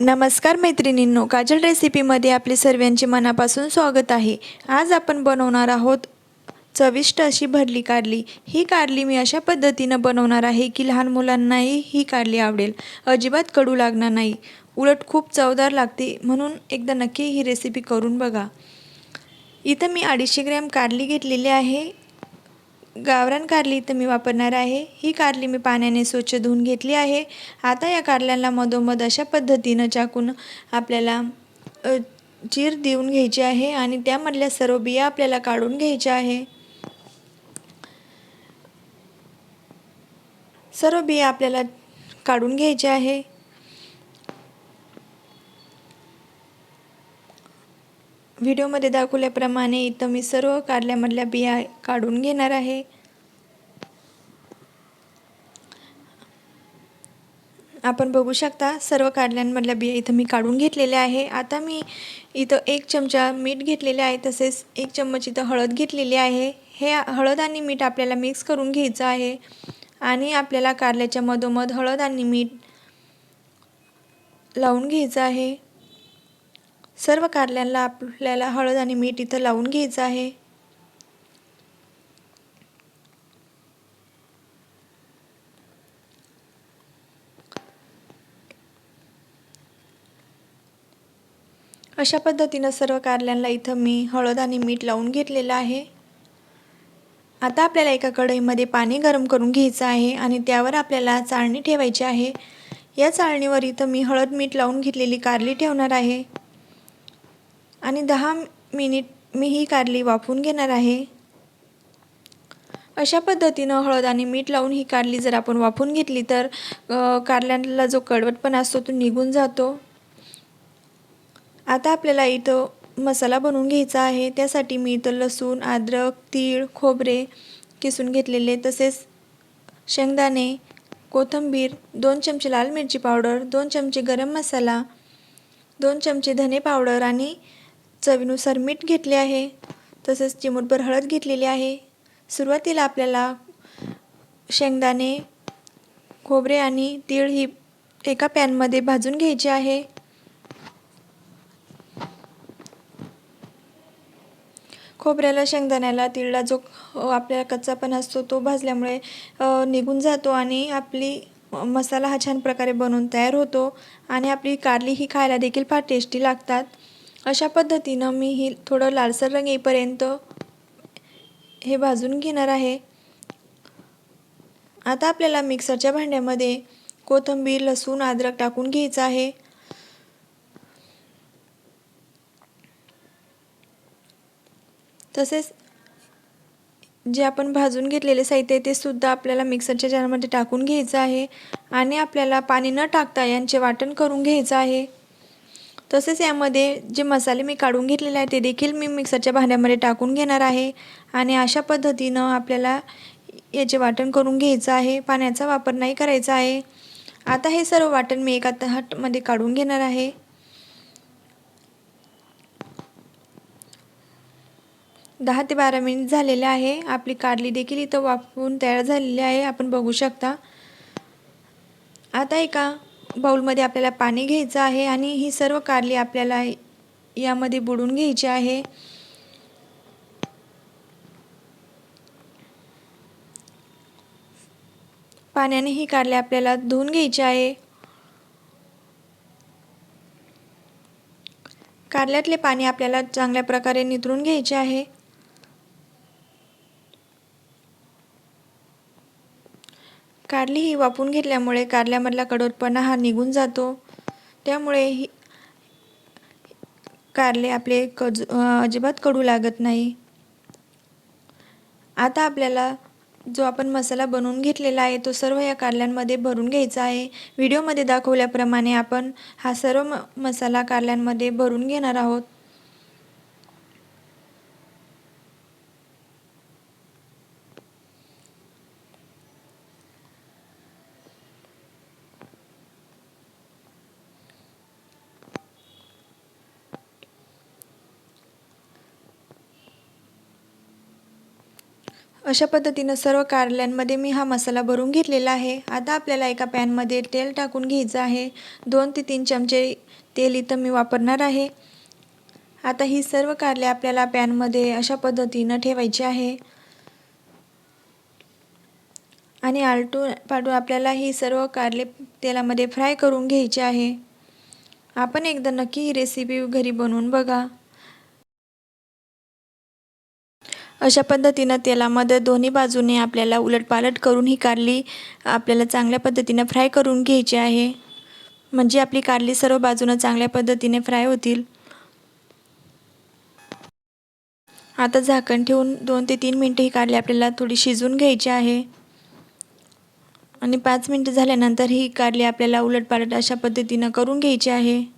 नमस्कार मैत्रिणींनो काजल रेसिपीमध्ये आपले सर्वांचे मनापासून स्वागत आहे. आज आपण बनवणार आहोत चविष्ट अशी भरली कारली. ही कारली मी अशा पद्धतीनं बनवणार आहे की लहान मुलांनाही ही कारली आवडेल. अजिबात कडू लागणार नाही. उलट खूप चवदार लागते म्हणून एकदा नक्की ही रेसिपी करून बघा. इथं मी अडीचशे ग्रॅम कारली घेतलेली आहे. गावरान कारली इथं मी वापरणार आहे. ही कारली मी पाण्याने स्वच्छ धुवून घेतली आहे. आता या कारल्याला मधोमध अशा पद्धतीनं चाकून आपल्याला चीर देऊन घ्यायची आहे आणि त्यामधल्या सर्व बिया आपल्याला काढून घ्यायच्या आहे. सर्व बिया आपल्याला काढून घ्यायच्या आहे. व्हिडिओमध्ये दाखवल्याप्रमाणे इथं मी सर्व कारल्यामधल्या बिया काढून घेणार आहे. आपण बघू शकता सर्व कारल्यांमधल्या बिया इथं मी काढून घेतलेल्या आहे. आता मी इथं एक चमचा मीठ घेतलेले आहे तसेच एक चम्मच इथं हळद घेतलेली आहे. हे हळद आणि मीठ आपल्याला मिक्स करून घ्यायचं आहे आणि आपल्याला कारल्याच्या मधोमध हळद आणि मीठ लावून घ्यायचं आहे. सर्व कारल्यांना आपल्याला हळद आणि मीठ इथं लावून घ्यायचं आहे. अशा पद्धतीनं सर्व कारल्यांना इथं मी हळद आणि मीठ लावून घेतलेलं आहे. आता आपल्याला एका कढईमध्ये पाणी गरम करून घ्यायचं आहे आणि त्यावर आपल्याला चाळणी ठेवायची आहे. या चाळणीवर इथं मी हळद मीठ लावून घेतलेली कारली ठेवणार आहे. आणि दहा मिनिट मी ही कारली वाफवून घेणार आहे. अशा पद्धतीनं हळद आणि मीठ लावून ही कारली जर आपण वाफून घेतली तर कारल्याला जो कडवटपणा असतो तो निघून जातो. आता आपल्याला इथं मसाला बनवून घ्यायचा आहे. त्यासाठी मी इथं लसूण अद्रक तीळ खोबरे किसून घेतलेले तसेच शेंगदाणे कोथिंबीर दोन चमचे लाल मिरची पावडर दोन चमचे गरम मसाला दोन चमचे धने पावडर आणि चवीनुसार मीठ घेतले आहे तसेच चिमूटभर हळद घेतलेली आहे. सुरुवातीला आपल्याला शेंगदाणे खोबरे आणि तीळ ही एका पॅनमध्ये भाजून घ्यायचे आहे. खोबऱ्याला शेंगदाण्याला तिळला जो आपल्याला कच्चापण असतो तो भाजल्यामुळे निघून जातो आणि आपली मसाला हा छान प्रकारे बनवून तयार होतो. आणि आपली कारली ही खायला देखील फार टेस्टी लागतात. अशा पद्धतीनं मी ही थोडं लालसर रंग येईपर्यंत हे भाजून घेणार आहे. आता आपल्याला मिक्सरच्या भांड्यामध्ये कोथिंबीर लसूण अद्रक टाकून घ्यायचं आहे. तसेच जे आपण भाजून घेतलेले साहित्य आहे ते सुद्धा आपल्याला मिक्सरच्या जारमध्ये टाकून घ्यायचं आहे आणि आपल्याला पाणी न टाकता यांचे वाटण करून घ्यायचं आहे. तसेच यामध्ये जे मसाले मी काढून घेतलेले आहे ते देखील मी मिक्सरच्या भांड्यामध्ये टाकून घेणार आहे. आणि अशा पद्धतीनं आपल्याला याचे वाटण करून घ्यायचं आहे. पाण्याचा वापर नाही करायचा आहे. आता हे सर्व वाटण मी एका ताटमध्ये काढून घेणार आहे. दहा ते बारा मिनिट झालेले आहे. आपली कारली देखील इथं वाफवून तयार झालेली आहे. आपण बघू शकता. आता एका बाऊलमध्ये आपल्याला पाणी घ्यायचं आहे आणि ही सर्व कारली आपल्याला यामध्ये बुडून घ्यायची आहे. पाण्याने ही कारले आपल्याला धुवून घ्यायची आहे. कारल्यातले पाणी आपल्याला चांगल्या प्रकारे निथरून घ्यायचे आहे. कारली ही वापून घेतल्यामुळे कारल्यामधला कडोरपणा हा निघून जातो. त्यामुळे ही कारले आपले कज अजिबात कडू लागत नाही. आता आपल्याला जो आपण मसाला बनवून घेतलेला आहे तो सर्व या कारल्यांमध्ये भरून घ्यायचा आहे. व्हिडिओमध्ये दाखवल्याप्रमाणे आपण हा सर्व म मसाला कारल्यांमध्ये भरून घेणार आहोत. अशा पद्धतीनं सर्व कारल्यांमध्ये मी हा मसाला भरून घेतलेला आहे. आता आपल्याला एका पॅनमध्ये तेल टाकून घ्यायचं आहे. दोन ते तीन चमचे तेल इथं मी वापरणार आहे. आता ही सर्व कारले आपल्याला पॅनमध्ये अशा पद्धतीनं ठेवायची आहे. आणि आलटून पाडून आपल्याला ही सर्व कारले तेलामध्ये फ्राय करून घ्यायचे आहे. आपण एकदा नक्की ही रेसिपी घरी बनवून बघा. अशा पद्धतीनं तेलामध्ये दोन्ही बाजूने आपल्याला उलटपालट करून ही कारली आपल्याला चांगल्या पद्धतीनं फ्राय करून घ्यायची आहे. म्हणजे आपली कारली सर्व बाजूनं चांगल्या पद्धतीने फ्राय होतील. आता झाकण ठेवून दोन ते तीन मिनटं ही कारली आपल्याला थोडी शिजवून घ्यायची आहे. आणि पाच मिनटं झाल्यानंतर ही कारली आपल्याला उलटपालट अशा पद्धतीनं करून घ्यायची आहे.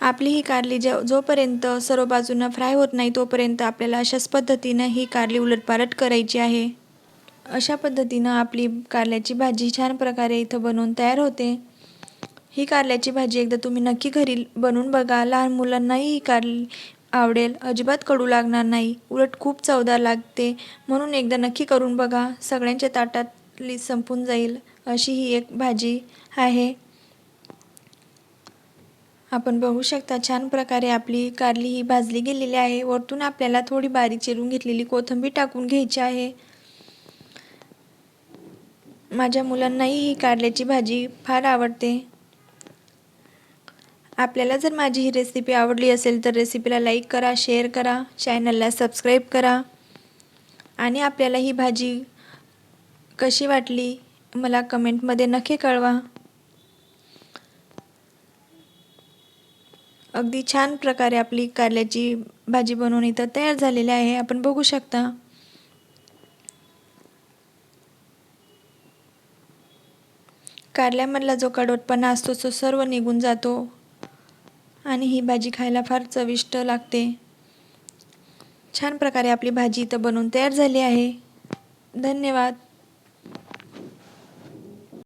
आपली ही कारली ज जोपर्यंत सर्व बाजूनं फ्राय होत नाही तोपर्यंत आपल्याला अशाच पद्धतीनं ही कारली उलटपालट करायची आहे. अशा पद्धतीनं आपली कारल्याची भाजी छान प्रकारे इथं बनवून तयार होते. ही कारल्याची भाजी एकदा तुम्ही नक्की घरी बनवून बघा. लहान मुलांनाही ही कारली आवडेल. अजिबात कडू लागणार नाही. उलट खूप चवदार लागते. म्हणून एकदा नक्की करून बघा. सगळ्यांच्या ताटातली संपून जाईल. अशी ही एक भाजी आहे. आपण बघू शकता छान प्रकारे आपली कारली ही भाजली गेलेली आहे. वरतून आपल्याला थोडी बारीक चिरून घेतलेली कोथिंबीर टाकून घ्यायची आहे. माझ्या मुलांनाही ही कारल्याची भाजी फार आवडते. आपल्याला जर माझी ही रेसिपी आवडली असेल तर रेसिपीला लाईक करा शेअर करा चॅनलला सबस्क्राईब करा. आणि आपल्याला ही भाजी कशी वाटली मला कमेंटमध्ये नक्की कळवा. अगदी छान प्रकारे आपली कारल्याची भाजी बनवून इथं तयार झालेली आहे. आपण बघू शकता. कारल्यामधला जो कडवटपणा असतो तो सर्व निघून जातो आणि ही भाजी खायला फार चविष्ट लागते. छान प्रकारे आपली भाजी इथं बनवून तयार झाली आहे. धन्यवाद.